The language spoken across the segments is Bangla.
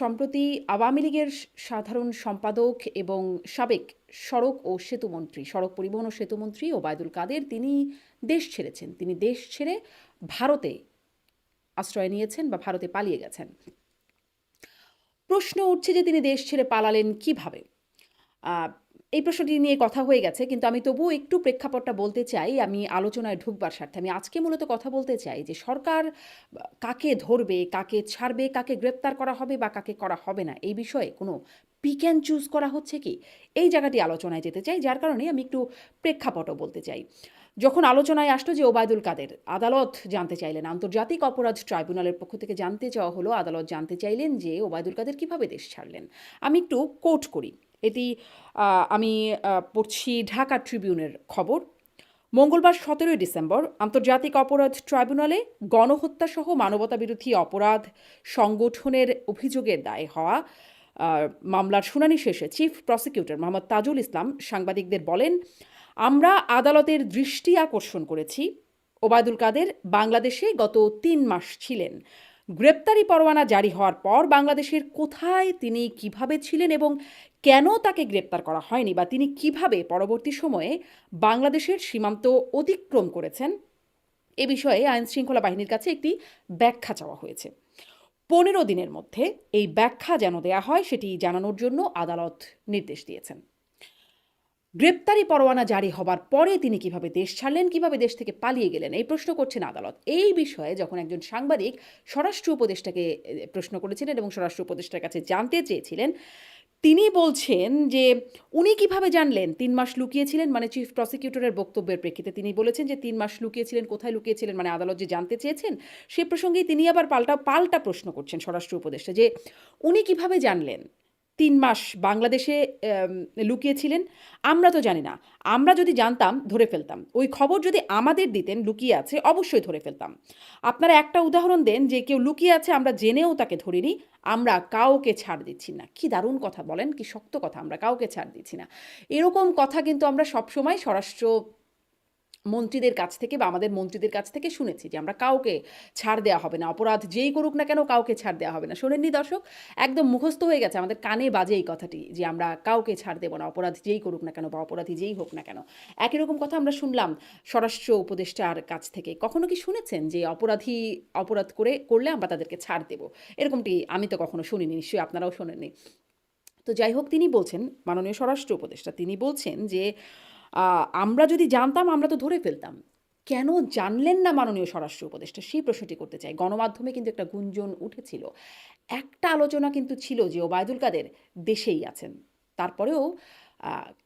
সম্প্রতি আওয়ামী লীগের সাধারণ সম্পাদক এবং সাবেক সড়ক ও সেতুমন্ত্রী সড়ক পরিবহন ও সেতুমন্ত্রী ওবায়দুল কাদের তিনি দেশ ছেড়েছেন। তিনি দেশ ছেড়ে ভারতে আশ্রয় নিয়েছেন বা ভারতে পালিয়ে গেছেন। প্রশ্ন উঠছে যে তিনি দেশ ছেড়ে পালালেন কীভাবে? এই প্রশ্নটি নিয়ে কথা হয়ে গেছে, কিন্তু আমি তবুও একটু প্রেক্ষাপটটা বলতে চাই, আমি আলোচনায় ঢুকবার স্বার্থে। আমি আজকে মূলত কথা বলতে চাই যে সরকার কাকে ধরবে, কাকে ছাড়বে, কাকে গ্রেপ্তার করা হবে বা কাকে করা হবে না, এই বিষয়ে কোনো পিক অ্যান্ড চুজ করা হচ্ছে কি? এই জায়গাটি আলোচনায় যেতে চাই, যার কারণে আমি একটু প্রেক্ষাপটও বলতে চাই। যখন আলোচনায় আসলো যে ওবায়দুল কাদের, আদালত জানতে চাইলেন, আন্তর্জাতিক অপরাধ ট্রাইব্যুনালের পক্ষ থেকে জানতে চাওয়া হলো, আদালত জানতে চাইলেন যে ওবায়দুল কাদের কীভাবে দেশ ছাড়লেন। আমি একটু কোট করি। এটি আমি পড়ছি ঢাকা ট্রিবিউনের খবর। মঙ্গলবার সতেরোই ডিসেম্বর আন্তর্জাতিক অপরাধ ট্রাইব্যুনালে গণহত্যাসহ মানবতাবিরোধী অপরাধ সংগঠনের অভিযোগের দায় হওয়া মামলার শুনানি শেষে চিফ প্রসিকিউটর মোহাম্মদ তাজুল ইসলাম সাংবাদিকদের বলেন, আমরা আদালতের দৃষ্টি আকর্ষণ করেছি। ওবায়দুল কাদের বাংলাদেশে গত তিন মাস ছিলেন। গ্রেপ্তারি পরোয়ানা জারি হওয়ার পর বাংলাদেশের কোথায় তিনি কীভাবে ছিলেন এবং কেন তাকে গ্রেপ্তার করা হয়নি বা তিনি কীভাবে পরবর্তী সময়ে বাংলাদেশের সীমান্ত অতিক্রম করেছেন, এ বিষয়ে আইন শৃঙ্খলা বাহিনীর কাছে একটি ব্যাখ্যা চাওয়া হয়েছে। পনেরো দিনের মধ্যে এই ব্যাখ্যা যেন দেয়া হয় সেটি জানানোর জন্য আদালত নির্দেশ দিয়েছেন। গ্রেপ্তারি পরোয়ানা জারি হবার পরে তিনি কীভাবে দেশ ছাড়লেন, কীভাবে দেশ থেকে পালিয়ে গেলেন, এই প্রশ্ন করছেন আদালত। এই বিষয়ে যখন একজন সাংবাদিক স্বরাষ্ট্র উপদেষ্টাকে প্রশ্ন করেছিলেন এবং স্বরাষ্ট্র উপদেষ্টার কাছে জানতে চেয়েছিলেন, তিনি বলছেন যে উনি কীভাবে জানলেন? তিন মাস লুকিয়েছিলেন মানে চিফ প্রসিকিউটরের বক্তব্যের প্রেক্ষিতে তিনি বলেছেন যে তিন মাস লুকিয়েছিলেন, কোথায় লুকিয়েছিলেন মানে আদালত যে জানতে চেয়েছেন, সে প্রসঙ্গেই তিনি আবার পাল্টা পাল্টা প্রশ্ন করছেন স্বরাষ্ট্র উপদেষ্টা যে উনি কীভাবে জানলেন? তিন মাস বাংলাদেশে লুকিয়েছিলেন, আমরা তো জানি না। আমরা যদি জানতাম, ধরে ফেলতাম। ওই খবর যদি আমাদের দিতেন, লুকিয়ে আছে, অবশ্যই ধরে ফেলতাম। আপনারা একটা উদাহরণ দেন যে, কেউ লুকিয়ে আছে, আমরা জেনেও তাকে ধরিনি, আমরা কাউকে ছাড় দিচ্ছি না। কি দারুণ কথা বলেন, কি শক্ত কথা, আমরা কাউকে ছাড় দিচ্ছি না। এরকম কথা কিন্তু আমরা সবসময় স্বরাষ্ট্র মন্ত্রীদের কাছ থেকে বা আমাদের মন্ত্রীদের কাছ থেকে শুনেছি যে আমরা কাউকে ছাড় দেওয়া হবে না, অপরাধ যেই করুক না কেন কাউকে ছাড় দেওয়া হবে না। শোনেননি দর্শক? একদম মুখস্থ হয়ে গেছে আমাদের কানে বাজে এই কথাটি যে আমরা কাউকে ছাড় দেবো না, অপরাধ যেই করুক না কেন বা অপরাধী যেই হোক না কেন। একই রকম কথা আমরা শুনলাম স্বরাষ্ট্র উপদেষ্টার কাছ থেকে। কখনো কি শুনেছেন যে অপরাধী অপরাধ করে, করলে আমরা তাদেরকে ছাড় দেবো? এরকমটি আমি তো কখনো শুনিনি, নিশ্চয়ই আপনারাও শোনেননি। তো যাই হোক, তিনি বলছেন, মাননীয় স্বরাষ্ট্র উপদেষ্টা, তিনি বলছেন যে আমরা যদি জানতাম, আমরা তো ধরে ফেলতাম। কেন জানলেন না মাননীয় স্বরাষ্ট্র উপদেষ্টা? সেই প্রশ্নটি করতে চাই। গণমাধ্যমে কিন্তু একটা গুঞ্জন উঠেছিল। একটা আলোচনা কিন্তু ছিল যে ওবায়দুল কাদের দেশেই আছেন। তারপরেও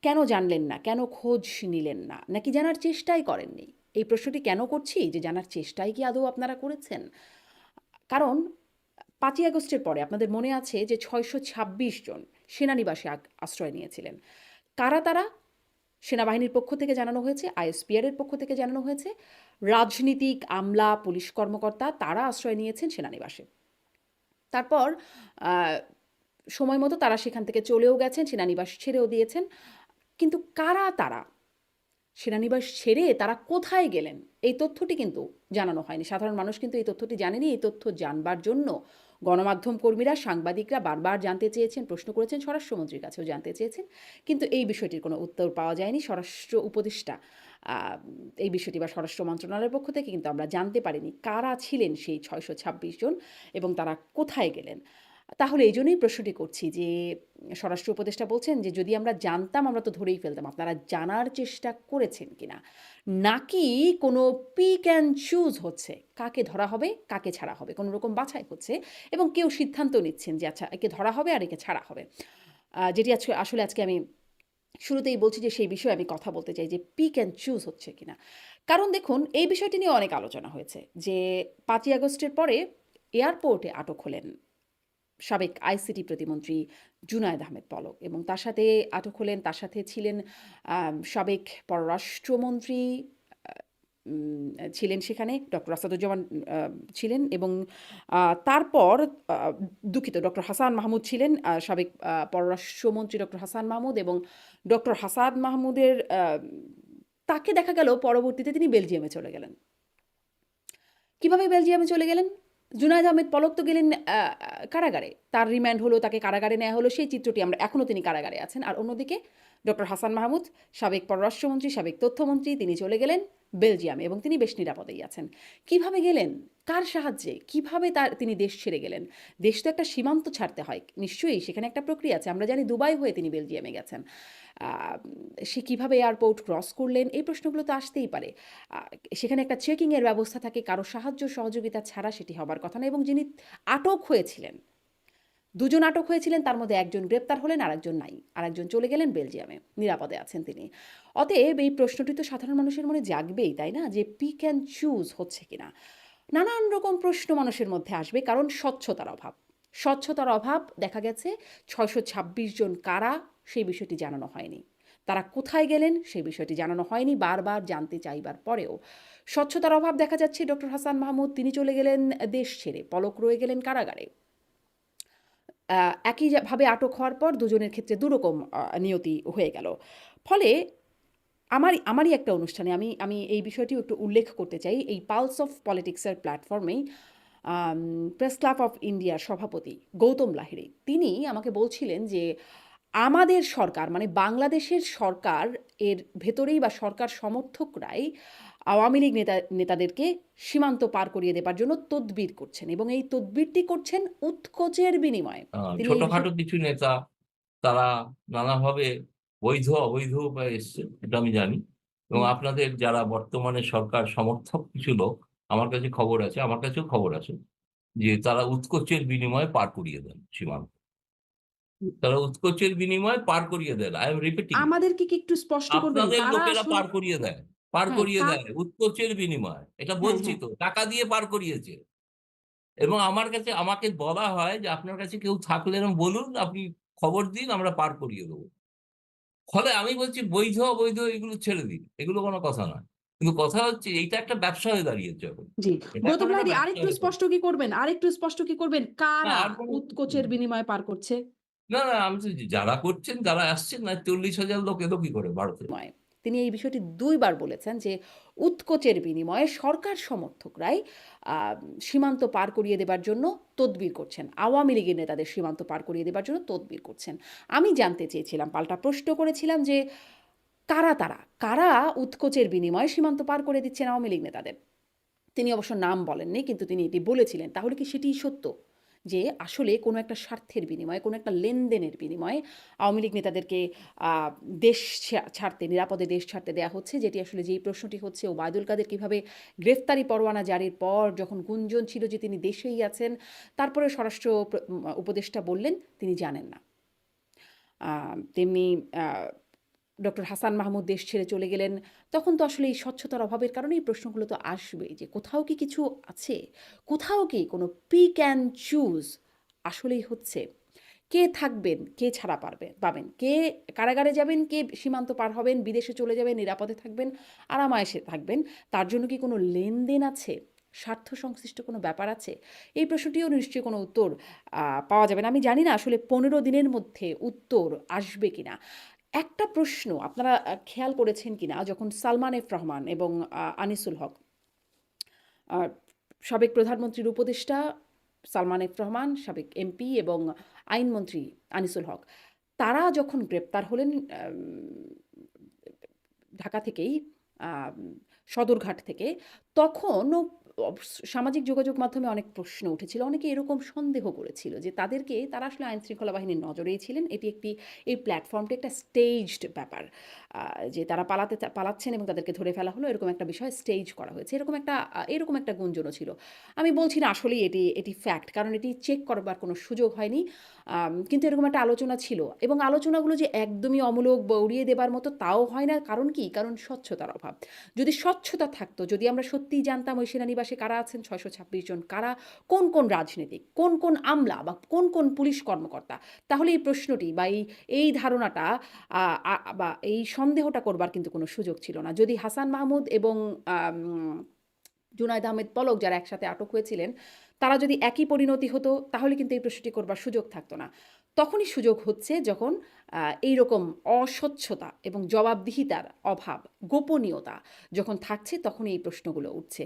কেন জানলেন না? কেন খোঁজ নিলেন না? নাকি জানার চেষ্টাই করেননি? এই প্রশ্নটি কেন করছি? যে জানার চেষ্টাই কি আদৌ আপনারা করেছেন? কারণ, পাঁচই আগস্টের পরে আপনাদের মনে আছে যে ছয়শো ছাব্বিশ জন সেনানিবাসে আশ্রয় নিয়েছিলেন। কারা তারা? সেনাবাহিনীর পক্ষ থেকে জানানো হয়েছে, আইএসপিআর এর পক্ষ থেকে জানানো হয়েছে, রাজনীতিক আমলা, পুলিশ কর্মকর্তা তারা আশ্রয় নিয়েছেন সেনানিবাসে। তারপর সময় মতো তারা সেখান থেকে চলেও গেছেন, সেনানিবাস ছেড়েও দিয়েছেন। কিন্তু কারা তারা? সেনানিবাস ছেড়ে তারা কোথায় গেলেন? এই তথ্যটি কিন্তু জানানো হয়নি। সাধারণ মানুষ কিন্তু এই তথ্যটি জানেনি। এই তথ্য জানবার জন্য গণমাধ্যম কর্মীরা, সাংবাদিকরা বারবার জানতে চেয়েছেন, প্রশ্ন করেছেন, স্বরাষ্ট্রমন্ত্রীর কাছেও জানতে চেয়েছেন। কিন্তু এই বিষয়টির কোনো উত্তর পাওয়া যায়নি স্বরাষ্ট্র উপদেষ্টা। এই বিষয়টি বা স্বরাষ্ট্র মন্ত্রণালয়ের পক্ষ থেকে কিন্তু আমরা জানতে পারিনি কারা ছিলেন সেই ছয়শো ছাব্বিশ জন এবং তারা কোথায় গেলেন। তাহলে এই জন্যই প্রশ্নটি করছি যে, স্বরাষ্ট্র উপদেষ্টা বলছেন যে, যদি আমরা জানতাম, আমরা তো ধরেই ফেলতাম। আপনারা জানার চেষ্টা করেছেন কিনা? নাকি কোনো পিক অ্যান্ড চুজ হচ্ছে? কাকে ধরা হবে, কাকে ছাড়া হবে? কোনো রকম বাছাই হচ্ছে এবং কেউ সিদ্ধান্ত নিচ্ছেন যে আচ্ছা একে ধরা হবে আর একে ছাড়া হবে। যেটি আজকে, আসলে আজকে আমি শুরুতেই বলছি যে, সেই বিষয়ে আমি কথা বলতে চাই যে পিক অ্যান্ড চুজ হচ্ছে কিনা? কারণ দেখুন, এই বিষয়টি নিয়ে অনেক আলোচনা হয়েছে যে, পাঁচই আগস্টের পরে এয়ারপোর্টে আটক হলেন সাবেক আইসিটি প্রতিমন্ত্রী জুনায়দ আহমেদ পলক এবং তার সাথে আটক হলেন, তার সাথে ছিলেন সাবেক পররাষ্ট্রমন্ত্রী ছিলেন সেখানে, ডক্টর আসাদুজ্জামান ছিলেন এবং তারপর দুঃখিত, ডক্টর হাসান মাহমুদ ছিলেন সাবেক পররাষ্ট্রমন্ত্রী ডক্টর হাসান মাহমুদ এবং ডক্টর হাসান মাহমুদের তাকে দেখা গেল পরবর্তীতে তিনি বেলজিয়ামে চলে গেলেন। কীভাবে বেলজিয়ামে চলে গেলেন? জুনায়েদ আহমেদ পলক তো গেলেন কারাগারে। তার রিমান্ড হলো, তাকে কারাগারে নেওয়া হলো। সেই চিত্রটি আমরা এখনও তিনি কারাগারে আছেন। আর অন্যদিকে ডক্টর হাসান মাহমুদ, সাবেক পররাষ্ট্রমন্ত্রী, সাবেক তথ্যমন্ত্রী, তিনি চলে গেলেন বেলজিয়ামে এবং তিনি বেশ নিরাপদেই আছেন। কীভাবে গেলেন? কার সাহায্যে? কীভাবে তার তিনি দেশ ছেড়ে গেলেন? দেশ তো একটা সীমান্ত ছাড়তে হয়। নিশ্চয়ই সেখানে একটা প্রক্রিয়া আছে। আমরা জানি দুবাই হয়ে তিনি বেলজিয়ামে গেছেন। সে কীভাবে এয়ারপোর্ট ক্রস করলেন? এই প্রশ্নগুলো তো আসতেই পারে। সেখানে একটা চেকিংয়ের ব্যবস্থা থাকে। কারও সাহায্য সহযোগিতা ছাড়া সেটি হবার কথা না এবং যিনি আটক হয়েছিলেন, দুজন আটক হয়েছিলেন তার মধ্যে একজন গ্রেপ্তার হলেন, আরেকজন নাই। আরেকজন চলে গেলেন বেলজিয়ামে। নিরাপদে আছেন তিনি। অতএব এই প্রশ্নটি তো সাধারণ মানুষের মনে জাগবেই, তাই না? যে পিক অ্যান্ড চুজ হচ্ছে কিনা? নানান রকম প্রশ্ন মানুষের মধ্যে আসবে কারণ স্বচ্ছতার অভাব। স্বচ্ছতার অভাব দেখা গেছে ৬২৬ জন কারা সেই বিষয়টি জানানো হয়নি। তারা কোথায় গেলেন সেই বিষয়টি জানানো হয়নি বারবার জানতে চাইবার পরেও। স্বচ্ছতার অভাব দেখা যাচ্ছে ডক্টর হাসান মাহমুদ তিনি চলে গেলেন দেশ ছেড়ে। পলক রয়ে গেলেন কারাগারে। আ একই যা ভাবে আটক হওয়ার পর দুজনের ক্ষেত্রে দুরকম নিয়তি হয়ে গেল। ফলে আমারই আমারই একটা অনুষ্ঠানে আমি আমি এই বিষয়টিও একটু উল্লেখ করতে চাই। এই পালস অফ পলিটিক্সের প্ল্যাটফর্মেই প্রেস ক্লাব অফ ইন্ডিয়ার সভাপতি গৌতম লাহিড়ী তিনি আমাকে বলছিলেন যে, আমাদের সরকার মানে বাংলাদেশের সরকার এর ভেতরেই বা সরকার সমর্থকরাই আওয়ামী লীগ নেতা নেতাদেরকে সীমান্ত পার করিয়ে দেবার জন্য তদবির করছেন এবং এই তদবিরটি করছেন উৎকোচের বিনিময়ে। ছোটখাটো কিছু নেতা তারা নানাভাবে বৈধ অবৈধ উপায় এসছে। এটা আমি জানি। এবং আপনাদের যারা বর্তমানে সরকার সমর্থক কিছু লোক আমার কাছে খবর আছে, আমার কাছেও খবর আছে যে তারা উৎকোচের বিনিময়ে পার করিয়ে দেন সীমান্ত। তারা উৎকোচের বিনিময়ে পার করিয়ে দেন। I am repeating আমাদেরকে কি একটু স্পষ্ট করবেন? আপনাদের কারা লোকেরা পার করিয়ে দেয়। পার হ্যাঁ, করিয়ে দেয় উৎকোচের বিনিময়ে। এটা হ্যাঁ, বলছি হ্যাঁ। তো। টাকা দিয়ে পার করিয়েছে। এবং আমার কাছে আমাকে বলা হয় যে আপনার কাছে কেউ থাকলে বলুন, আপনি খবর দিন আমরা পার করিয়ে দেব। ফলে আমি বলছি বৈধ অবৈধ এগুলো ছেড়ে দিন। এগুলো কোনো কথা নয়। কিন্তু কথা হচ্ছে এইটা একটা ব্যবসা হয়ে দাঁড়িয়েছে এখন। জি। গৌতম লাহিড়ী ব্যবসা আরেকটু স্পষ্ট কি করবেন? আরেকটু স্পষ্ট কি করবেন? কারা উৎকোচের বিনিময়ে পার করছে? না, না আমি যারা করছেন যারা আসছেন না ৪০,০০০ লোক এলো কি করে ভারতে? তিনি এই বিষয়টি দুইবার বলেছেন যে, উৎকোচের বিনিময়ে সরকার সমর্থকরাই সীমান্ত পার করিয়ে দেবার জন্য তদবির করছেন। আওয়ামী লীগের নেতাদের সীমান্ত পার করিয়ে দেবার জন্য তদবির করছেন। আমি জানতে চেয়েছিলাম, পাল্টা প্রশ্ন করেছিলাম যে, কারা তারা? কারা উৎকোচের বিনিময়ে সীমান্ত পার করে দিচ্ছেন আওয়ামী লীগ নেতাদের? তিনি অবশ্য নাম বলেননি কিন্তু তিনি এটি বলেছিলেন। তাহলে কি সেটিই সত্য? যে আসলে কোনো একটা স্বার্থের বিনিময়ে, কোনো একটা লেনদেনের বিনিময়ে আওয়ামী লীগ নেতাদেরকে দেশ ছাড়তে, নিরাপদে দেশ ছাড়তে দেয়া হচ্ছে যেটি আসলে যেই প্রশ্নটি হচ্ছে ওবায়দুল কাদের কীভাবে গ্রেফতারি পরোয়ানা জারির পর যখন গুঞ্জন ছিল যে তিনি দেশেই আছেন, তারপরে স্বরাষ্ট্র উপদেষ্টা বললেন তিনি জানেন না। তেমনি ডক্টর হাসান মাহমুদ দেশ ছেড়ে চলে গেলেন। তখন তো আসলে এই স্বচ্ছতার অভাবের কারণে এই প্রশ্নগুলো তো আসবেই যে কোথাও কি কিছু আছে? কোথাও কি কোনো পিক অ্যান্ড চুজ আসলেই হচ্ছে? কে থাকবেন? কে ছাড়া পারবে পাবেন? কে কারাগারে যাবেন? কে সীমান্ত পার হবেন? বিদেশে চলে যাবেন, নিরাপদে থাকবেন, আরাম-আয়েশে থাকবেন। তার জন্য কি কোনো লেনদেন আছে? স্বার্থ সংশ্লিষ্ট কোনো ব্যাপার আছে? এই প্রশ্নটিও নিশ্চয়ই কোনো উত্তর পাওয়া যাবে না। আমি জানি না আসলে ১৫ দিনের মধ্যে উত্তর আসবে কিনা? একটা প্রশ্ন আপনারা খেয়াল করেছেন কিনা? যখন সালমান এফ রহমান এবং আনিসুল হক সাবেক প্রধানমন্ত্রীর উপদেষ্টা সালমান এফ রহমান, সাবেক এমপি এবং আইনমন্ত্রী আনিসুল হক তারা যখন গ্রেপ্তার হলেন ঢাকা থেকেই সদরঘাট থেকে তখনও সামাজিক যোগাযোগ মাধ্যমে অনেক প্রশ্ন উঠেছিল। অনেকে এরকম সন্দেহ করেছিল যে তাদেরকে তারা আসলে আইনশৃঙ্খলা বাহিনীর নজরেই ছিলেন। এটি একটি, এই প্ল্যাটফর্মটি একটা স্টেজড ব্যাপার। যে তারা পালাতে পালাচ্ছেন এবং তাদেরকে ধরে ফেলা হলো এরকম একটা বিষয় স্টেজ করা হয়েছে। এরকম একটা এরকম একটা গুঞ্জনও ছিল। আমি বলছি না আসলেই এটি এটি ফ্যাক্ট কারণ এটি চেক করবার কোনো সুযোগ হয়নি। কিন্তু এরকম একটা আলোচনা ছিল এবং আলোচনাগুলো যে একদমই অমূলক বা উড়িয়ে দেবার মতো তাও হয় না। কারণ কি? কারণ স্বচ্ছতার অভাব। যদি স্বচ্ছতা থাকতো, যদি আমরা সত্যিই জানতাম ওই সেনানিবাসে কারা আছেন ৬২৬ জন কারা, কোন, কোন রাজনীতিক, কোন, কোন আমলা বা কোন, কোন পুলিশ কর্মকর্তা তাহলে এই প্রশ্নটি বা এই, এই ধারণাটা বা এই সন্দেহটা করবার কিন্তু কোনো সুযোগ ছিল না। যদি হাসান মাহমুদ এবং জুনায়েদ আহমেদ পলক যারা একসাথে আটক হয়েছিলেন, তারা যদি একই পরিণতি হতো তাহলে কিন্তু এই প্রশ্নটি করবার সুযোগ থাকতো না। তখনই সুযোগ হচ্ছে যখন এই রকম অস্বচ্ছতা এবং জবাবদিহিতার অভাব, গোপনীয়তা যখন থাকছে তখন এই প্রশ্নগুলো উঠছে।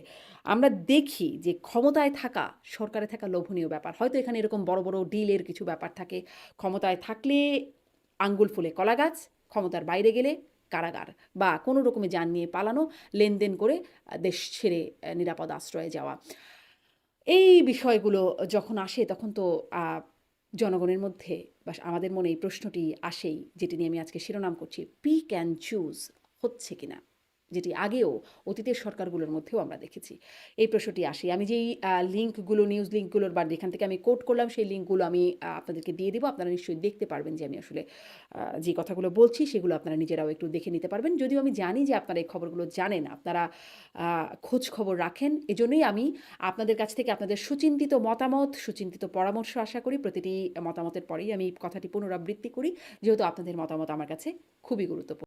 আমরা দেখি যে ক্ষমতায় থাকা, সরকারে থাকা লোভনীয় ব্যাপার। হয়তো এখানে এরকম বড়, বড় ডিলের কিছু ব্যাপার থাকে। ক্ষমতায় থাকলে আঙ্গুল ফুলে কলাগাছ, ক্ষমতার বাইরে গেলে কারাগার বা কোনো রকমে যান নিয়ে পালানো, লেনদেন করে দেশ ছেড়ে নিরাপদ আশ্রয়ে যাওয়া। এই বিষয়গুলো যখন আসে তখন তো জনগণের মধ্যে বা আমাদের মনে এই প্রশ্নটি আসেই যেটি নিয়ে আমি আজকে শিরোনাম করছি, পিক অ্যান্ড চুজ হচ্ছে কিনা? যেটি আগেও অতীতের সরকারগুলোর মধ্যেও আমরা দেখেছি। এই প্রশ্নটি আসে। আমি যেই লিঙ্কগুলো নিউজ লিঙ্কগুলোর বা যেখান থেকে আমি কোট করলাম সেই লিঙ্কগুলো আমি আপনাদেরকে দিয়ে দেবো আপনারা নিশ্চয়ই দেখতে পারবেন যে আমি আসলে যে কথাগুলো বলছি সেগুলো আপনারা নিজেরাও একটু দেখে নিতে পারবেন। যদিও আমি জানি যে আপনারা এই খবরগুলো জানেন। আপনারা খোঁজ খবর রাখেন। এজন্যই আমি আপনাদের কাছ থেকে আপনাদের সুচিন্তিত মতামত, সুচিন্তিত পরামর্শ আশা করি। প্রতিটি মতামতের পরেই আমি কথাটি পুনরাবৃত্তি করি। যেহেতু আপনাদের মতামত আমার কাছে খুবই গুরুত্বপূর্ণ।